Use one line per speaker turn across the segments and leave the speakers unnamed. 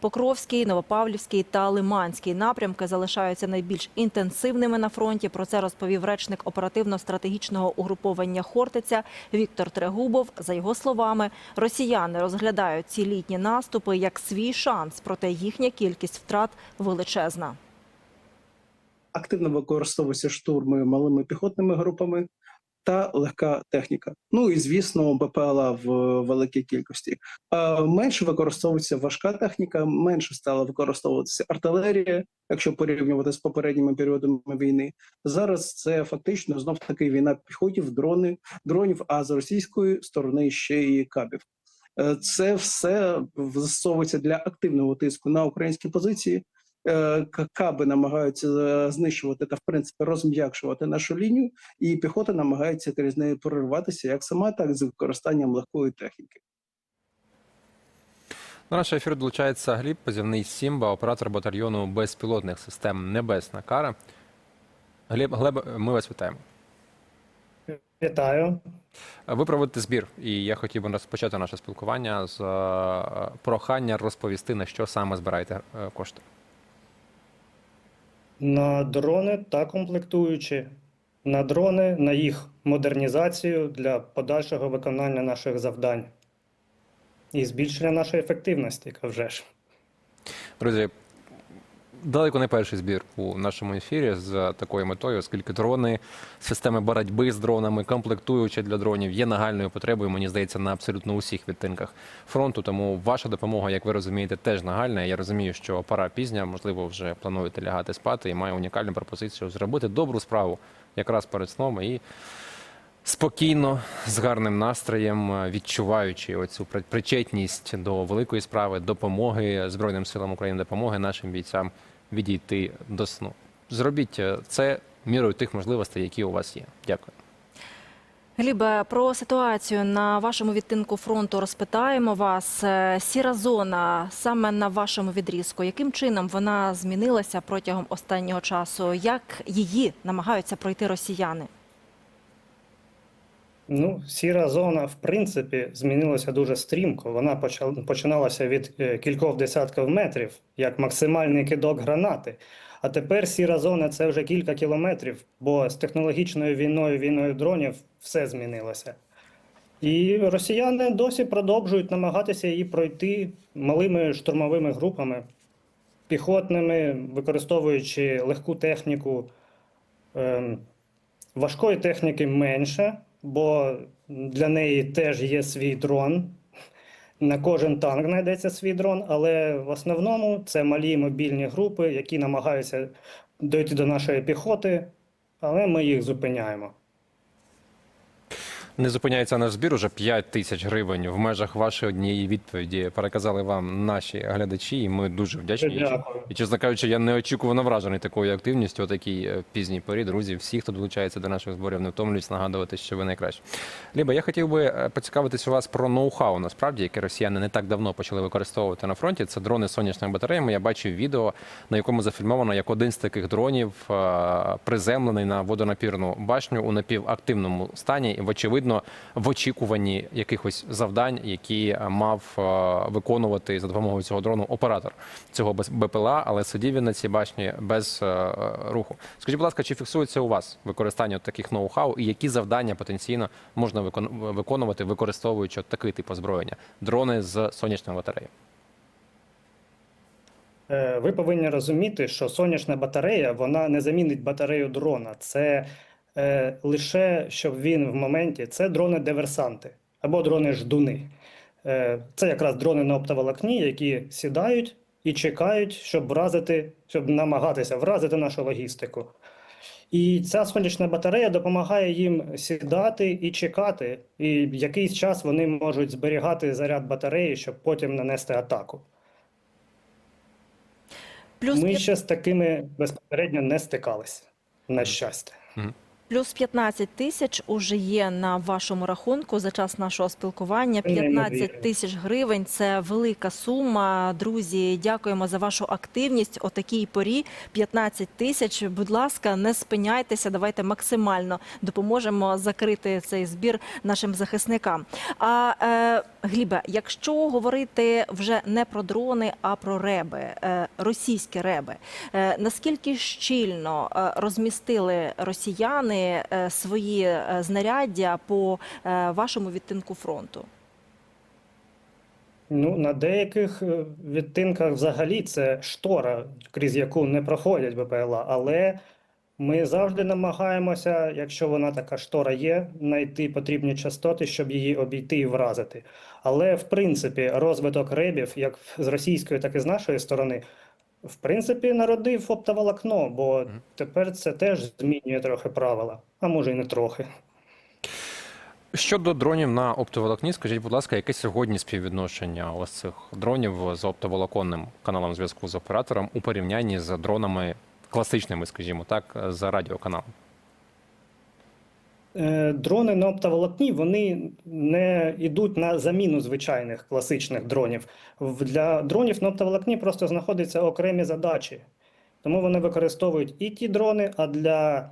Покровський, Новопавлівський та Лиманський напрямки залишаються найбільш інтенсивними на фронті. Про це розповів речник оперативно-стратегічного угруповання Хортиця Віктор Трегубов. За його словами, росіяни розглядають ці літні наступи як свій шанс, проте їхня кількість втрат величезна.
активно використовуються штурми малими піхотними групами та легка техніка. Ну і звісно, БПЛА в великій кількості. Менше використовується важка техніка, менше стала використовуватися артилерія, якщо порівнювати з попередніми періодами війни. Зараз це фактично знов таки війна піхотів, дрони, дронів, а з російської сторони ще і кабів. Е, Це все застосовується для активного тиску на українські позиції. Е, каби намагаються е, знищувати та в принципі розм'якшувати нашу лінію, і піхота намагається крізь неї прориватися як сама, так і з використанням легкої техніки.
До нашого ефіру долучається Гліб, позивний Сімба, оператор батальйону безпілотних систем Небесна Кара. Гліб, Глеб, ми вас вітаємо.
Вітаю.
Ви проводите збір, і я хотів би розпочати наше спілкування з е, прохання розповісти, на що саме збираєте кошти.
На дрони та комплектуючі. На дрони, на їх модернізацію для подальшого виконання наших завдань і збільшення нашої ефективності, а вже ж.
Друзі, далеко не перший збір у нашому ефірі з такою метою, оскільки дрони, системи боротьби з дронами, комплектуючі для дронів є нагальною потребою, мені здається, на абсолютно усіх відтинках фронту. Тому ваша допомога, як ви розумієте, теж нагальна. Я розумію, що пора пізня, можливо, вже плануєте лягати спати і маю унікальну пропозицію зробити добру справу якраз перед сном і спокійно, з гарним настроєм, е, відчуваючи оцю причетність до великої справи, допомоги Збройним силам України, допомоги нашим бійцям відійти до сну. Зробіть е, це мірою тих можливостей, які у вас є. Дякую.
Глібе, про ситуацію на вашому відтинку фронту розпитаємо вас. Е, Сіра зона саме на вашому відрізку. Яким чином вона змінилася протягом останнього часу? Як її намагаються пройти росіяни?
Ну, сіра зона, в принципі, змінилася дуже стрімко. Вона починалася від е, кількох десятків метрів, як максимальний кидок гранати. А тепер сіра зона це вже кілька кілометрів, бо з технологічною війною, війною дронів все змінилося. І росіяни досі продовжують намагатися її пройти малими штурмовими групами, піхотними, використовуючи легку техніку. Ем, Важкої техніки менше, бо для неї теж є свій дрон. На кожен танк знайдеться свій дрон, але в основному це малі мобільні групи, які намагаються дойти до нашої піхоти, але ми їх зупиняємо.
Не зупиняється наш збір. Уже 5 тисяч гривень в межах вашої однієї відповіді переказали вам наші глядачі, і ми дуже вдячні.
Дякую.
І, чесно кажучи, я неочікувано вражений такою активністю у такій е, пізній порі. Друзі, всі, хто долучається до наших зборів, не втомлююсь нагадувати, що ви найкраще. Ліба, я хотів би е, поцікавитись у вас про ноу-хау, насправді, яке росіяни не так давно почали використовувати на фронті. Це дрони з сонячними батареями. Я бачив відео, на якому зафільмовано, як один з таких дронів е, приземлений на водонапірну башню у напівактивному стані, і вочевидно в очікуванні якихось завдань, які е, мав е, виконувати за допомогою цього дрону оператор цього БПЛА, але сидів він на цій башні без е, руху. Скажіть, будь ласка, чи фіксується у вас використання таких ноу-хау, і які завдання потенційно можна виконувати, використовуючи такий тип озброєння? Дрони з сонячною батареєю?
Е, Ви повинні розуміти, що сонячна батарея вона не замінить батарею дрона. Це е, лише щоб він в моменті це дрони-диверсанти або дрони-ждуни. Е, це якраз дрони на оптоволокні, які сідають і чекають, щоб вразити, щоб намагатися вразити нашу логістику. І ця сонячна батарея допомагає їм сідати і чекати. І якийсь час вони можуть зберігати заряд батареї, щоб потім нанести атаку.
Плюс
Ми ще з такими безпосередньо не стикалися, на щастя.
Плюс 15 тисяч уже є на вашому рахунку за час нашого спілкування. 15 тисяч гривень це велика сума. Друзі, дякуємо за вашу активність. О такій порі 15 тисяч. Будь ласка, не спиняйтеся. Давайте максимально допоможемо закрити цей збір нашим захисникам. А е, Глібе, якщо говорити вже не про дрони, а про реби, е, російські реби, е, наскільки щільно е, розмістили росіяни е, свої е, знаряддя по е, вашому відтинку фронту?
Ну, на деяких відтинках взагалі це штора, крізь яку не проходять БПЛА, але ми завжди намагаємося, якщо вона така штора є, знайти потрібні частоти, щоб її обійти і вразити. Але в принципі розвиток ребів, як з російської, так і з нашої сторони, в принципі, народив оптоволокно, бо тепер це теж змінює трохи правила, а може й не трохи.
Щодо дронів на оптоволокні, скажіть, будь ласка, яке сьогодні співвідношення ось цих дронів з оптоволоконним каналом зв'язку з оператором у порівнянні з дронами класичними, скажімо так, з радіоканалом?
Е, Дрони на оптоволокні вони не йдуть на заміну звичайних класичних дронів. Для дронів на оптоволокні просто знаходяться окремі задачі. Тому вони використовують і ті дрони, а для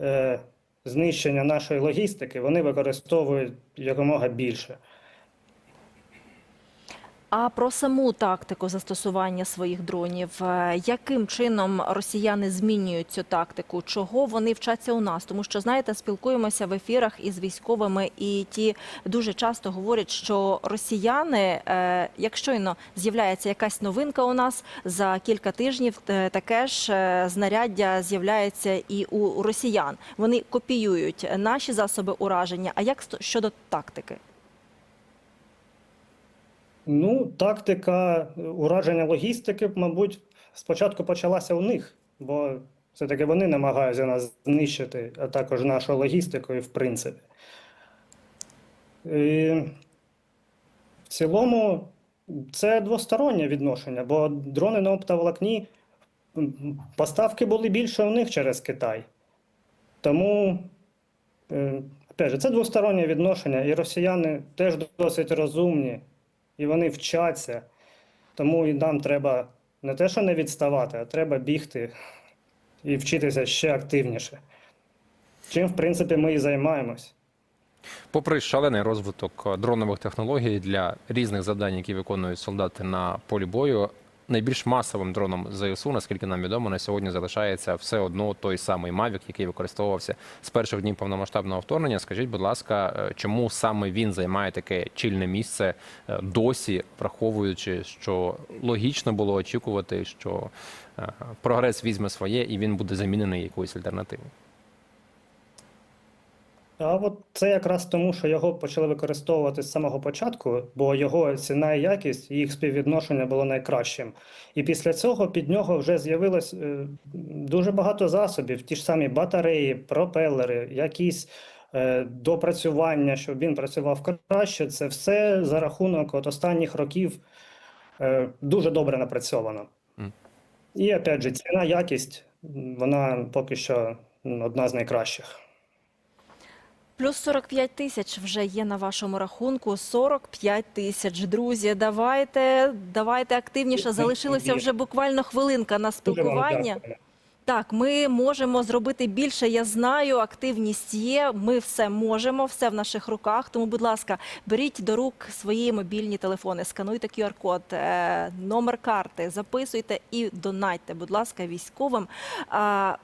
е, знищення нашої логістики вони використовують якомога більше.
А про саму тактику застосування своїх дронів, е, яким чином росіяни змінюють цю тактику? Чого вони вчаться у нас? Тому що знаєте, спілкуємося в ефірах із військовими, і ті дуже часто говорять, що росіяни, е, як щойно з'являється якась новинка у нас за кілька тижнів, е, таке ж знаряддя з'являється і у росіян. Вони копіюють наші засоби ураження. А як щодо тактики?
Ну, тактика е, ураження логістики, мабуть, спочатку почалася у них, бо все-таки вони намагаються нас знищити, а також нашу логістику, в принципі. І в цілому це двостороннє відношення, бо дрони на оптоволокні поставки були більше у них через Китай. Тому, е, опять же, це двостороннє відношення, і росіяни теж досить розумні і вони вчаться. Тому і нам треба не те, що не відставати, а треба бігти і вчитися ще активніше. Чим, в принципі, ми і займаємось.
Попри шалений розвиток дронових технологій для різних завдань, які виконують солдати на полі бою, найбільш масовим дроном ЗСУ, наскільки нам відомо, на сьогодні залишається все одно той самий Mavic, який використовувався з перших днів повномасштабного вторгнення. Скажіть, будь ласка, е, чому саме він займає таке чільне місце е, досі, враховуючи, що логічно було очікувати, що е, прогрес візьме своє і він буде замінений якоюсь альтернативою?
А от це якраз тому, що його почали використовувати з самого початку, бо його ціна і якість, їх співвідношення було найкращим. І після цього під нього вже з'явилось е, дуже багато засобів, ті ж самі батареї, пропелери, якісь е, допрацювання, щоб він працював краще. Це все за рахунок от останніх років е, дуже добре напрацьовано.
Мгм.
І опять же, ціна, якість, вона поки що одна з найкращих.
Плюс 45 тисяч вже є на вашому рахунку. 45 тисяч. Друзі, давайте, давайте активніше. Залишилося вже буквально хвилинка на спілкування. Так, ми можемо зробити більше. Я знаю, активність є. Ми все можемо, все в наших руках. Тому, будь ласка, беріть до рук свої мобільні телефони, скануйте QR-код, е, номер карти, записуйте і донайте, будь ласка, військовим.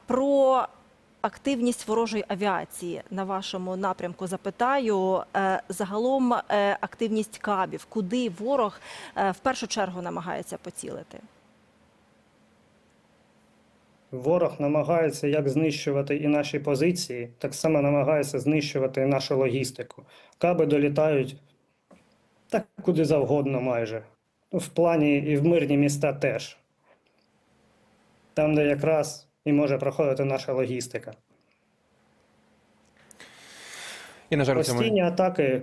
Про активність ворожої авіації на вашому напрямку запитаю. Е, Загалом е, активність кабів, куди ворог е, в першу чергу намагається поцілити?
Ворог намагається як знищувати і наші позиції, так само намагається знищувати і нашу логістику. Каби долітають так куди завгодно майже. Ну, В плані і в мирні міста теж. Там, де якраз і може проходити наша логістика.
І на жаль, постійні цьому
атаки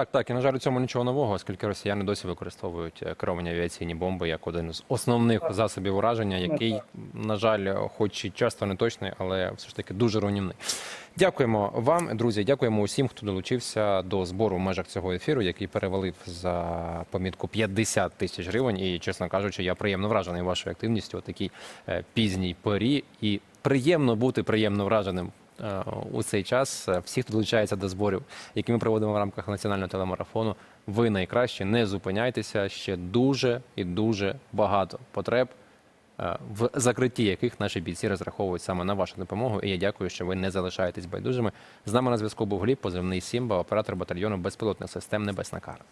Так, Так, і на жаль, у цьому нічого нового, оскільки росіяни досі використовують е, керовані авіаційні бомби як один з основних засобів ураження, який, на жаль, хоч і часто не точний, але все ж таки дуже руйнівний. Дякуємо вам, друзі. Дякуємо усім, хто долучився до збору в межах цього ефіру, який перевалив за помітку 50 тисяч гривень. І, чесно кажучи, я приємно вражений вашою активністю у такій е, пізній порі. І приємно бути приємно враженим у цей час. Е, Всі, хто долучається до зборів, які ми проводимо в рамках національного телемарафону, ви найкращі. Не зупиняйтеся. Ще дуже і дуже багато потреб, е, в закритті яких наші бійці розраховують саме на вашу допомогу. І я дякую, що ви не залишаєтесь байдужими. З нами на зв'язку був Гліб, позивний Сімба, оператор батальйону безпілотних систем Небесна Кара.